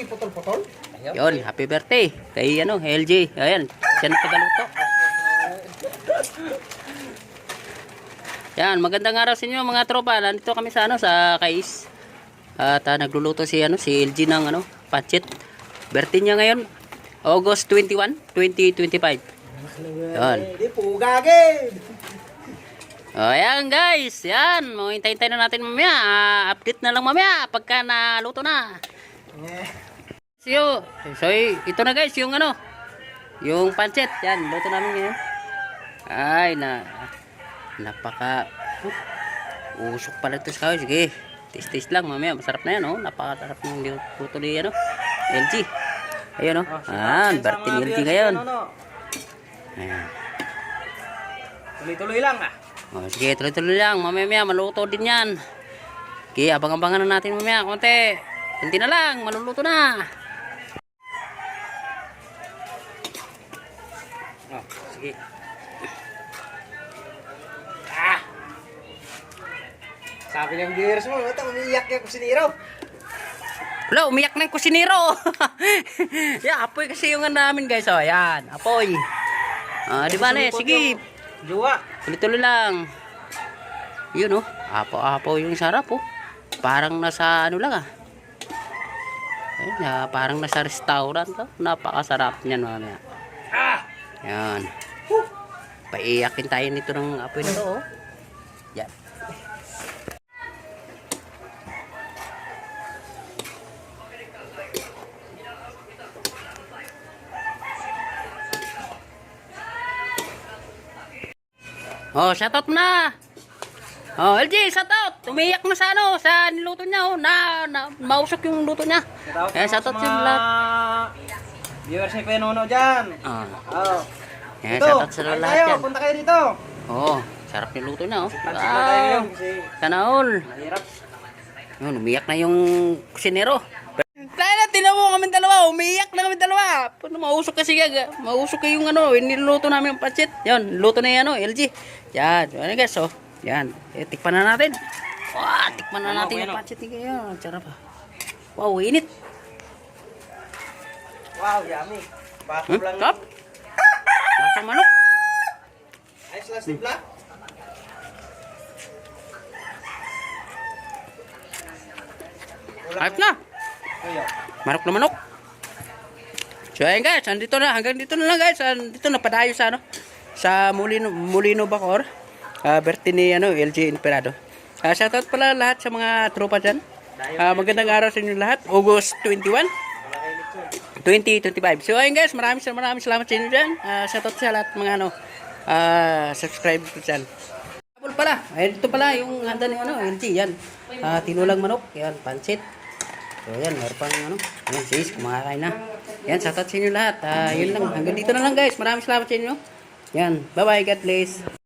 Sige, putol-putol. Yun, happy birthday. Kay ano, LJ. Ayan, siya na tagaluto. Yan, magandang araw sa inyo mga tropa. Nandito kami sa ano, sa Kais. At ah, nagluluto si ano, si LG ng ano, pancit. Birthday niya ngayon, August 21, 2025. Yan. Hindi, pugagin. O, ayan guys, yan. Mahintay-hintay na natin mamaya. Ah, update na lang mamaya pagka naluto na. Eh, So, so ito na guys, yung ano, yung pancit. Yan, luto namin ngayon. Ay, na, napaka, uh, usok pala ito sa kahoy. Sige, taste-taste lang mamaya. Masarap na yan, oh. Napakasarap ng luto ni, ano, LG. Ayun, oh. Ah, ni LG ngayon. Ayan. Tuloy-tuloy lang ah. Oh, sige, tuloy-tuloy lang. Mamaya-maya, maluto din yan. Okay, abang-abangan na natin mamaya. Konti. Kunti na lang, maluluto na. Sige. Ah! Sabi ng viewers mo, ito, umiiyak yung kusiniro. Wala, umiyak na yung kusinero. yeah, apoy kasi yung ano namin guys. Oh, yan, apoy. Ah, di ba na? Sige, Juwa. tuloy-tuloy lang. Yun oh, apo-apo yung sarap oh. Parang nasa ano lang ah. Ayun, ah, parang nasa restaurant oh. Napakasarap niyan mamaya. Ah! Yan. Paiyakin tayo nito ng apoy na to oh. Yan. Oh, shoutout mo na. Oh, LG, shoutout. Umiyak na sa ano, sa niluto niya oh, na, na mausok yung luto niya. Eh, shoutout sa lahat. Viewers ni Penono dyan. Ah. Oh. Yan, Ito, shoutout sa kain lahat tayo, yan. punta kayo dito. Oh, sarap yung luto niya oh. Pansin na tayo Wow. yun kasi Sana all. mahirap. Yun, umiyak na yung kusinero. Tayo na, tinan mo kami dalawa. Umiyak na kami dalawa. Paano mausok kasi gaga. Mausok kayo yung ano, niluluto namin yung pancit. Yan, luto na yung ano, LG. Yan, yan guys, oh. Yan, eh, tikpan na natin. Wow, tikpan na Ano, natin yung pancit ni kayo. Sarap ah. Wow, init. Wow, yummy. Bato Hmm? lang. Sarap. Lasang manok. Lang, simpla. Ayos na. Ayo. Manok na manok. So ayun guys, andito na, hanggang dito na lang guys. Andito na padayo sa ano, sa Molino, Molino Bacor. Uh, birthday ni ano, LG Imperado. Uh, shoutout pala lahat sa mga tropa dyan. Ah, magandang araw sa inyo lahat. August 21, 2025. So ayun guys, maraming maraming salamat sa inyo dyan. Uh, shoutout sa lahat mga ano, ah, subscribe ko dyan. Apple pala. Ayun, dito pala yung handa ni ano, LG. Yan. Ah, tinulang manok. Yan, pancit. So yan, meron pang ano. Yan, sis, kumakain na. Yan, shoutout sa inyo lahat. Ah, yun lang. Hanggang dito na lang guys. Maraming salamat sa inyo. Yan, bye-bye. God bless.